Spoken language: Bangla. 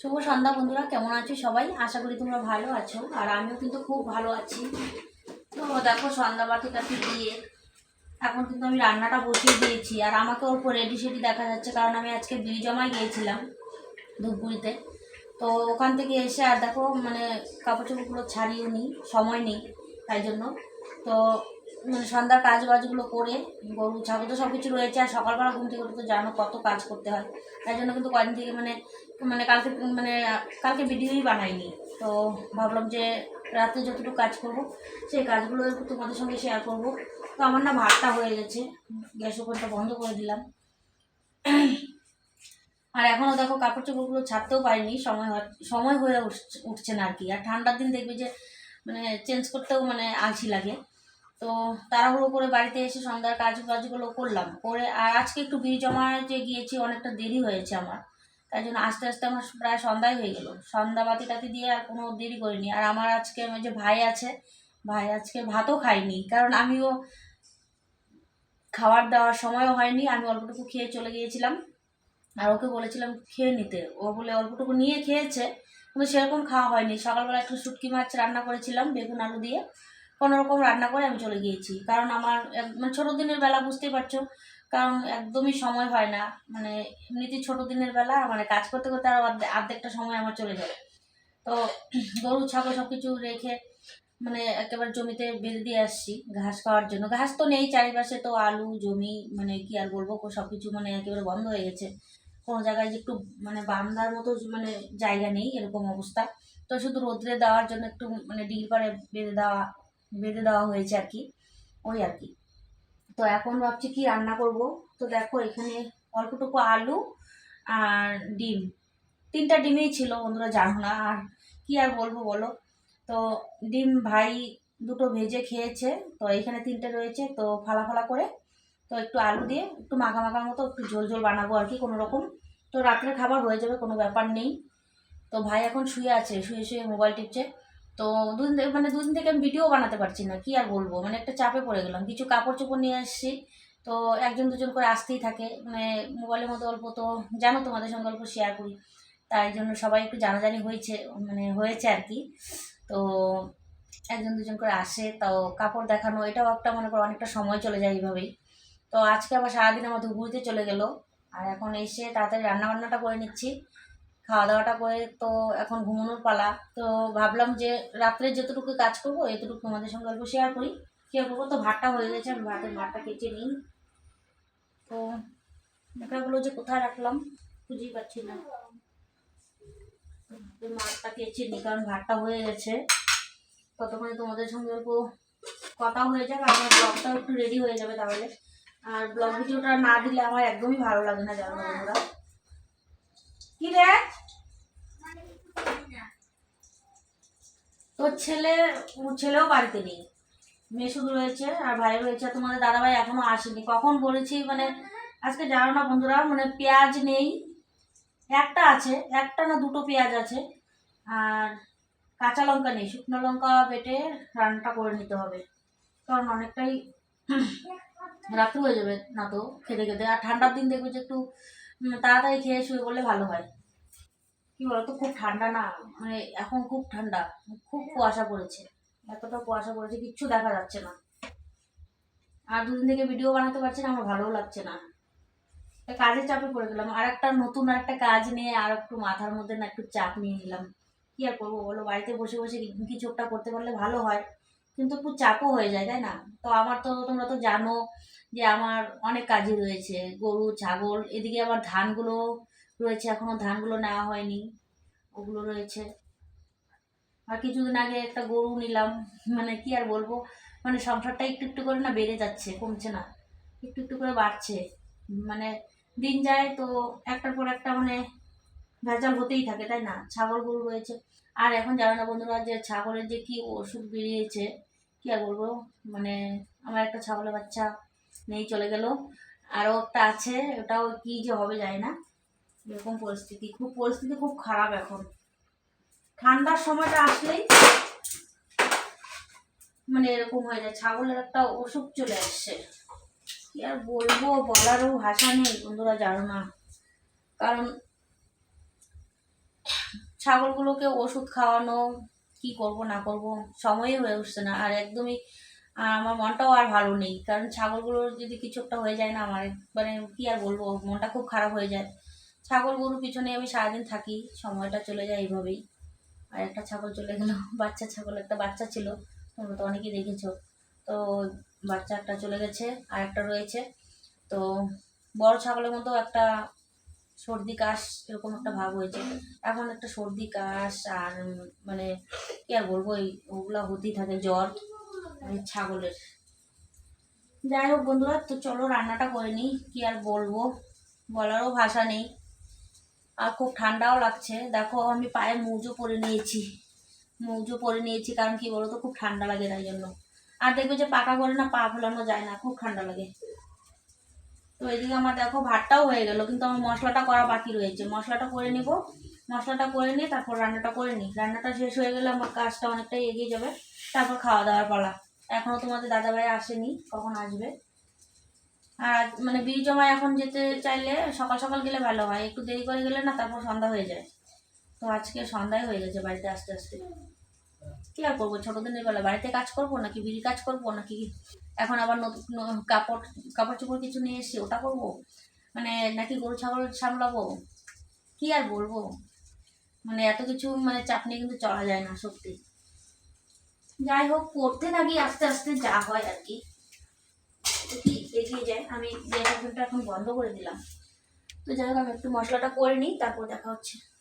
শুভ সন্ধ্যা বন্ধুরা, কেমন আছো সবাই? আশা করি তোমরা ভালো আছো, আর আমিও কিন্তু খুব ভালো আছি। তো দেখো, সন্ধ্যা বাতি টাতি দিয়ে এখন কিন্তু আমি রান্নাটা বসিয়ে দিয়েছি, আর আমাকে অল্প রেডি সেডি দেখা যাচ্ছে, কারণ আমি আজকে বিল জমায় গিয়েছিলাম ধূপগুড়িতে। তো ওখান থেকে এসে, আর দেখো মানে কাপড় চোপড়গুলো ছাড়িয়ে নিই সময় নেই, তাই জন্য। তো মানে সন্ধ্যার কাজ বাজগুলো করে, গরু, ছাগল তো সব কিছু রয়েছে, আর সকালবেলা ঘুম থেকে তো জানো কত কাজ করতে হয়। তাই জন্য কিন্তু কদিন থেকে মানে মানে কালকে মানে কালকে ভিডিওই বানাইনি। তো ভাবলাম যে রাতে যতটুকু কাজ করব, সেই কাজগুলো একটু তোমাদের সঙ্গে শেয়ার করব। তো আমার না ভাতটা হয়ে গেছে গ্যাস ওপরটা বন্ধ করে দিলাম। আর এখনও দেখো কাপড় চোপড়গুলো ছাড়তেও পারিনি, সময় সময় হয়ে উঠছে না আর কি। আর ঠান্ডার দিন দেখবে যে মানে চেঞ্জ করতেও মানে আলসি লাগে। তো তাড়াহুড়ো করে বাড়িতে এসে সন্ধ্যার কাজ বাজগুলো করলাম। করে আর আজকে একটু বিল জমা যে গিয়েছি, অনেকটা দেরি হয়েছে আমার। তাই জন্য আস্তে আস্তে আমার প্রায় সন্ধ্যাই হয়ে গেল। সন্ধ্যা বাতি টাতি দিয়ে আর কোনো দেরি করিনি। আর আমার আজকে আমার যে ভাই আছে, ভাই আজকে ভাতও খাইনি। কারণ আমিও খাবার দেওয়ার সময়ও হয়নি। আমি অল্পটুকু খেয়ে চলে গিয়েছিলাম। আর ওকে বলেছিলাম খেয়ে নিতে। ও বলে অল্পটুকু নিয়ে খেয়েছে, কিন্তু সেরকম খাওয়া হয়নি। সকালবেলা একটু শুটকি মাছ রান্না করেছিলাম, বেগুন আলু দিয়ে। রকম রান্না করে আমি চলে গিয়েছি। কারণ আমার মানে ছোটো দিনের বেলা বুঝতেই পারছ, কারণ একদমই সময় হয় না। মানে এমনিতে ছোটো দিনের বেলা মানে কাজ করতে করতে আরও অর্ধেকটা সময় আমার চলে যাবে। তো গরু, ছাগল সব কিছু রেখে মানে একেবারে জমিতে বেঁধে দিয়ে আসছি ঘাস খাওয়ার জন্য। ঘাস তো নেই, চারিপাশে তো আলু, জমি মানে কি আর বলব সব কিছু মানে একেবারে বন্ধ হয়ে গেছে। কোনো জায়গায় যে একটু মানে বান্দার মতো মানে জায়গা নেই, এরকম অবস্থা। তো শুধু রোদ্রে দেওয়ার জন্য একটু মানে ডিল পারে বেঁধে দেওয়া বেঁধে দেওয়া হয়েছে আর কি, ওই আর কি। তো এখন ভাবছি কি রান্না করব? তো দেখো এখানে অল্পটুকু আলু আর ডিম। তিনটা ডিমেই ছিল, বন্ধুরা জানো না। আর কি আর বলব বলো? তো ডিম ভাই দুটো ভেজে খেয়েছে, তো এখানে তিনটে রয়েছে। তো ফালা ফালা করে তো একটু আলু দিয়ে একটু মাখা মাখার মতো একটু ঝোল ঝোল বানাবো আর কি কোনো রকম তো রাত্রে খাবার হয়ে যাবে, কোনো ব্যাপার নেই। তো ভাই এখন শুয়ে আছে, শুয়ে শুয়ে মোবাইল টিপছে। তো দুদিন থেকে- মানে দুদিন থেকে আমি ভিডিও বানাতে পারছি না, কি আর বলব? মানে একটা চাপে পড়ে গেলাম। কিছু কাপড় চোপড় নিয়ে এসেছি তো একজন দুজন করে আসতেই থাকে। মানে মোবাইলের মতো অল্প তো জানো তোমাদের সঙ্গে অল্প শেয়ার করি। তাই জন্য সবাই একটু জানাজানি হয়েছে মানে হয়েছে আর কি। তো একজন দুজন করে আসে তাও কাপড় দেখানো, এটাও একটা মনে করো অনেকটা সময় চলে যায় এইভাবেই। তো আজকে আবার সারাদিন আমার ধুবুড়িতে চলে গেল। আর এখন এসে তাড়াতাড়ি রান্না বান্নাটা করে নিচ্ছি। খাওয়া দাওয়াটা করে তো এখন ঘুমানোর পালা। তো ভাবলাম যে রাত্রে যতটুকু কাজ করব, এতটুকু তোমাদের সঙ্গে অল্প শেয়ার করি। শেয়ার করব তো ভাতটা হয়ে গেছে, আমি ভাতের ভাতটা কেচে নিই। তো ঢাকাগুলো যে কোথায় রাখলাম খুঁজেই পাচ্ছি না। ভাতের মাঠটা কেচে নিই, কারণ ভাতটা হয়ে গেছে। ততক্ষণে তোমাদের সঙ্গে অল্প কথা হয়ে যাবে আমার ব্লগটাও একটু রেডি হয়ে যাবে তাহলে। আর ব্লগ ভিডিওটা না দিলে আমার একদমই ভালো লাগে না, জানো বন্ধুরা। কি রে? তোর ছেলে ছেলেও বাড়িতে নেই। মেয়ে শুধু রয়েছে, আর ভাই রয়েছে তোমাদের দাদাভাই এখনও আসেনি। কখন বলেছি মানে আজকে জানো না বন্ধুরা মানে পেঁয়াজ নেই। একটা আছে, একটা না দুটো পেঁয়াজ আছে, আর কাঁচা লঙ্কা নেই। শুকনো লঙ্কা বেটে রান্নাটা করে নিতে হবে, কারণ অনেকটাই রাত্রি হয়ে যাবে না তো, খেতে খেতে। আর ঠান্ডার দিন দেখবে যে একটু তাড়াতাড়ি খেয়ে শুয়ে বললে ভালো হয়। কি বলতো, খুব ঠান্ডা না মানে এখন খুব ঠান্ডা, খুব কুয়াশা পড়েছে। এতটা কুয়াশা পড়েছে, কিচ্ছু দেখা যাচ্ছে না। আর দুদিন থেকে ভিডিও বানাতে পারছি না, আমার ভালোও লাগছে না। কাজের চাপে পড়ে গেলাম, আর একটা নতুন আর একটা কাজ নিয়ে আর একটু মাথার মধ্যে না একটু চাপ নিয়ে নিলাম। কি আর করব বলো, বাড়িতে বসে বসে কিছু একটা করতে পারলে ভালো হয়। কিন্তু একটু চাপও হয়ে যায়, তাই না? তো আমার তো তোমরা তো জানো যে আমার অনেক কাজই রয়েছে, গরু, ছাগল, এদিকে আবার ধানগুলো রয়েছে, এখনও ধানগুলো নেওয়া হয়নি, ওগুলো রয়েছে। আর কিছুদিন আগে একটা গরু নিলাম মানে কি আর বলব মানে সংসারটা একটু একটু করে না বেড়ে যাচ্ছে, কমছে না, একটু একটু করে বাড়ছে মানে দিন যায় তো একটার পর একটা মানে ভেজাল হতেই থাকে, তাই না? ছাগল গরু রয়েছে। আর এখন জানো না বন্ধুরা যে ছাগলের যে কি ওষুধ বেরিয়েছে কি আর বলব? মানে আমার একটা ছাগলের বাচ্চা নেই চলে গেল। আরও একটা আছে, ওটাও কি যে হবে যায় না। এরকম পরিস্থিতি। খুব পরিস্থিতি খুব খারাপ এখন। ঠান্ডার সময়টা আসলেই মানে এরকম হয়ে যায়। ছাগলের একটা অসুখ চলে আসছে। কি আর বলব? বলারও ভাষা নেই, বন্ধুরা জানো না। কারণ ছাগলগুলোকে ওষুধ খাওয়ানো কি করব না করব সময়ই হয়ে উঠছে না। আর একদমই আহ, আমার মনটাও আর ভালো নেই। কারণ ছাগলগুলোর যদি কিছু একটা হয়ে যায় না আমার মানে কি আর বলব মনটা খুব খারাপ হয়ে যায়। ছাগল গরুর পিছনে আমি সারাদিন থাকি সময়টা চলে যায় এইভাবেই। আর একটা ছাগল চলে গেল বাচ্চা ছাগল একটা বাচ্চা ছিল তোমরা তো অনেকেই দেখেছ। তো বাচ্চা একটা চলে গেছে আর একটা রয়েছে। তো বড় ছাগলের মতো একটা সর্দি কাশ এরকম একটা ভাব হয়েছে। এখন একটা সর্দি কাশ আর মানে কি আর বলব, এই ওগুলো হতেই থাকে, জ্বর এই ছাগলের। যাই হোক বন্ধুরা, তো চলো রান্নাটা করে নিই, কি আর বলব, বলারও ভাষা নেই। আর খুব ঠান্ডাও লাগছে। দেখো, আমি পায়ে মৌজো পরে নিয়েছি। মৌজো পরে নিয়েছি, কারণ কি বলো তো খুব ঠান্ডা লাগে তাই জন্য। আর দেখবে যে পাকা করে না, পা ফোলানো যায় না, খুব ঠান্ডা লাগে। তো এদিকে আমার দেখো ভাতটাও হয়ে গেল, কিন্তু আমার মশলাটা করা বাকি রয়েছে। মশলাটা করে নিব, মশলাটা করে নিয়ে তারপর রান্নাটা করে নিই। রান্নাটা শেষ হয়ে গেলে আমার কাজটা অনেকটাই এগিয়ে যাবে। তারপর খাওয়া দাওয়ার পালা। এখনও তোমাদের দাদাভাই আসেনি, কখন আসবে? আর মানে বীজ জমা এখন যেতে চাইলে সকাল সকাল গেলে ভালো হয়। একটু দেরি করে গেলে না, তারপর সন্ধ্যা হয়ে যায়। তো আজকে সন্ধ্যায় হয়ে গেছে বাড়িতে আস্তে আসতে। কি আর করব? ছোটো দিনের বেলা, বাড়িতে কাজ করব নাকি বিড়ি কাজ করব নাকি এখন আবার নতুন কাপড় কাপড় চোপড় কিছু নিয়ে এসে ওটা করব? মানে নাকি গরু, ছাগল সামলাবো? কি আর বলব? মানে এত কিছু মানে চাপ নিয়ে কিন্তু চলা যায় না সত্যি। যাই হোক, করতে থাকি, আস্তে আস্তে যা হয় আর কি। এগিয়ে যায়? আমি এখন বন্ধ করে দিলাম। তো যাই হোক, আমি একটু মশলাটা করে নিই, তারপর দেখা হচ্ছে।